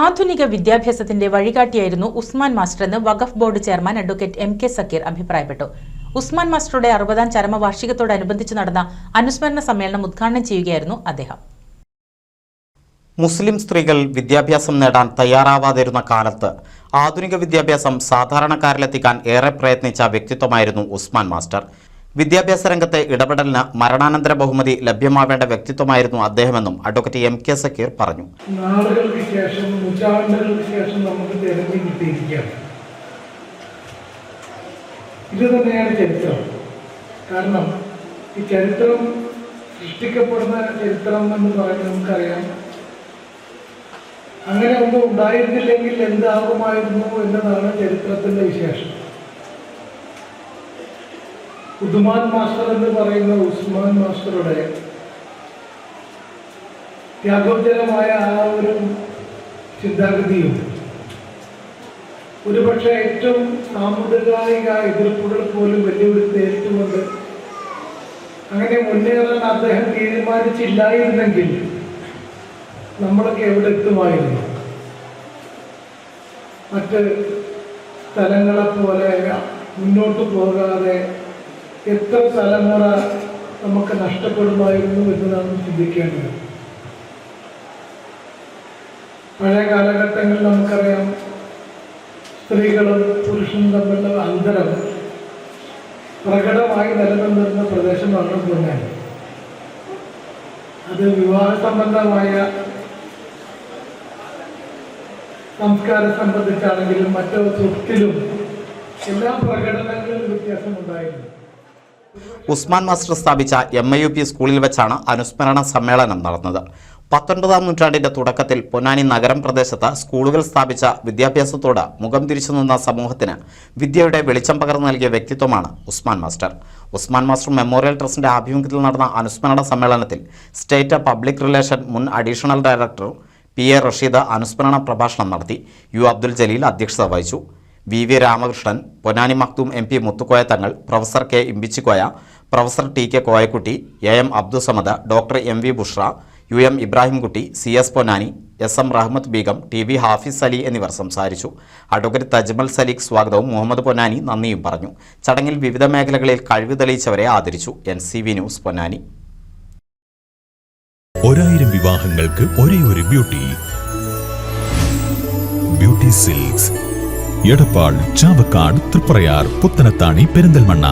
ആധുനിക വിദ്യാഭ്യാസത്തിന്റെ വഴികാട്ടിയായിരുന്നു ഉസ്മാൻ മാസ്റ്റർ എന്ന് Waqf board chairman advocate M K Zakir അഭിപ്രായപ്പെട്ടു. ഉസ്മാൻ മാസ്റ്ററുടെ അറുപതാം ചരമവാർഷികത്തോടനുബന്ധിച്ച് നടന്ന അനുസ്മരണ സമ്മേളനം ഉദ്ഘാടനം ചെയ്യുകയായിരുന്നു അദ്ദേഹം. മുസ്ലിം സ്ത്രീകൾ വിദ്യാഭ്യാസം നേടാൻ തയ്യാറാവാതിരുന്ന കാലത്ത് ആധുനിക വിദ്യാഭ്യാസം സാധാരണക്കാരിലെത്തിക്കാൻ ഏറെ പ്രയത്നിച്ച വ്യക്തിത്വമായിരുന്നു ഉസ്മാൻ മാസ്റ്റർ. വിദ്യാഭ്യാസ രംഗത്തെ ഇടപെടലിന് മരണാനന്തര ബഹുമതി ലഭ്യമാവേണ്ട വ്യക്തിത്വമായിരുന്നു അദ്ദേഹമെന്നും അഡ്വക്കേറ്റ് എം കെ സക്കീർ പറഞ്ഞു. നാളുകൾക്ക് ശേഷം നൂറ്റാണ്ടുകൾക്ക് ശേഷം നമുക്ക് തെരഞ്ഞു കിട്ടിയിരിക്കുകയാണ്. ഇത് തന്നെയാണ് ചരിത്രം. കാരണം ഈ ചരിത്രം സൃഷ്ടിക്കപ്പെടുന്ന ചരിത്രം എന്ന് പറയുന്നത് നമുക്കറിയാം. അങ്ങനെ ഒന്നും ഉണ്ടായിരുന്നില്ലെങ്കിൽ എന്താകുമായിരുന്നു എന്നതാണ് ചരിത്രത്തിന്റെ വിശേഷം ഉദ്മാൻ മാസ്റ്റർ എന്ന് പറയുന്ന ഉസ്മാൻ മാസ്റ്ററുടെ ത്യാഗോജനമായ ആ ഒരു ചിന്താഗതിയും ഒരുപക്ഷെ ഏറ്റവും സാമുദായിക എതിർപ്പുകൾ പോലും വെല്ലുവിളി നേരിട്ടുകൊണ്ട് അങ്ങനെ മുന്നേറാൻ അദ്ദേഹം തീരുമാനിച്ചില്ലായിരുന്നെങ്കിൽ നമ്മളൊക്കെ എവിടെ എത്തുമായിരുന്നു? മറ്റ് സ്ഥലങ്ങളെ പോലെ മുന്നോട്ട് പോകാതെ എത്ര തലമുറ നമുക്ക് നഷ്ടപ്പെടുമായിരുന്നു എന്ന് നാം ചിന്തിക്കേണ്ടത്. പഴയ കാലഘട്ടങ്ങളിൽ നമുക്കറിയാം. സ്ത്രീകളും പുരുഷനും തമ്മിലുള്ള അന്തരം പ്രകടമായി നിലനിന്നിരുന്ന പ്രദേശമാണ് പൊന്നാനി അത് വിവാഹ സംബന്ധമായ സംസ്കാരം സംബന്ധിച്ചാണെങ്കിലും മറ്റു സ്വത്തിലും എല്ലാ പ്രകടനങ്ങളിലും വ്യത്യാസമുണ്ടായിരുന്നു. ഉസ്മാൻ മാസ്റ്റർ സ്ഥാപിച്ച എം ഐ യു പി സ്കൂളിൽ വെച്ചാണ് അനുസ്മരണ സമ്മേളനം നടന്നത്. പത്തൊൻപതാം നൂറ്റാണ്ടിന്റെ തുടക്കത്തിൽ പൊന്നാനി നഗരം പ്രദേശത്ത് സ്കൂളുകൾ സ്ഥാപിച്ച വിദ്യാഭ്യാസത്തോട് മുഖം തിരിച്ചു നിന്ന സമൂഹത്തിന് വിദ്യയുടെ വെളിച്ചം പകർന്നു നൽകിയ വ്യക്തിത്വമാണ് Usman master. Usman master memorial ട്രസ്റ്റിന്റെ ആഭിമുഖ്യത്തിൽ നടന്ന അനുസ്മരണ സമ്മേളനത്തിൽ സ്റ്റേറ്റ് പബ്ലിക് റിലേഷൻ മുൻ additional director P A Rasheed അനുസ്മരണ പ്രഭാഷണം നടത്തി. യു അബ്ദുൽ ജലീൽ അധ്യക്ഷത വഹിച്ചു. V V Ramakrishnan Ponnani Makhdoom M P Muthukoya Thangal professor K Imbichikoya professor T K Koyakutty A M Abdussamad doctor M V Bushra U M Ibrahimkutty C S Ponnani S M Rahmath Beegum T V Hafis Ali എന്നിവർ സംസാരിച്ചു. Advocate Tajmal Saleekh സ്വാഗതവും മുഹമ്മദ് പൊന്നാനി നന്ദിയും പറഞ്ഞു. ചടങ്ങിൽ വിവിധ മേഖലകളിൽ കഴിവ് തെളിയിച്ചവരെ ആദരിച്ചു. N C V news Ponnani. ഒരായിരം വിവാഹങ്ങൾക്ക് ഒരേ ഒരു beauty. Beauty silks. Edappal Chavakkad Triprayar Puthanathani Perinthalmanna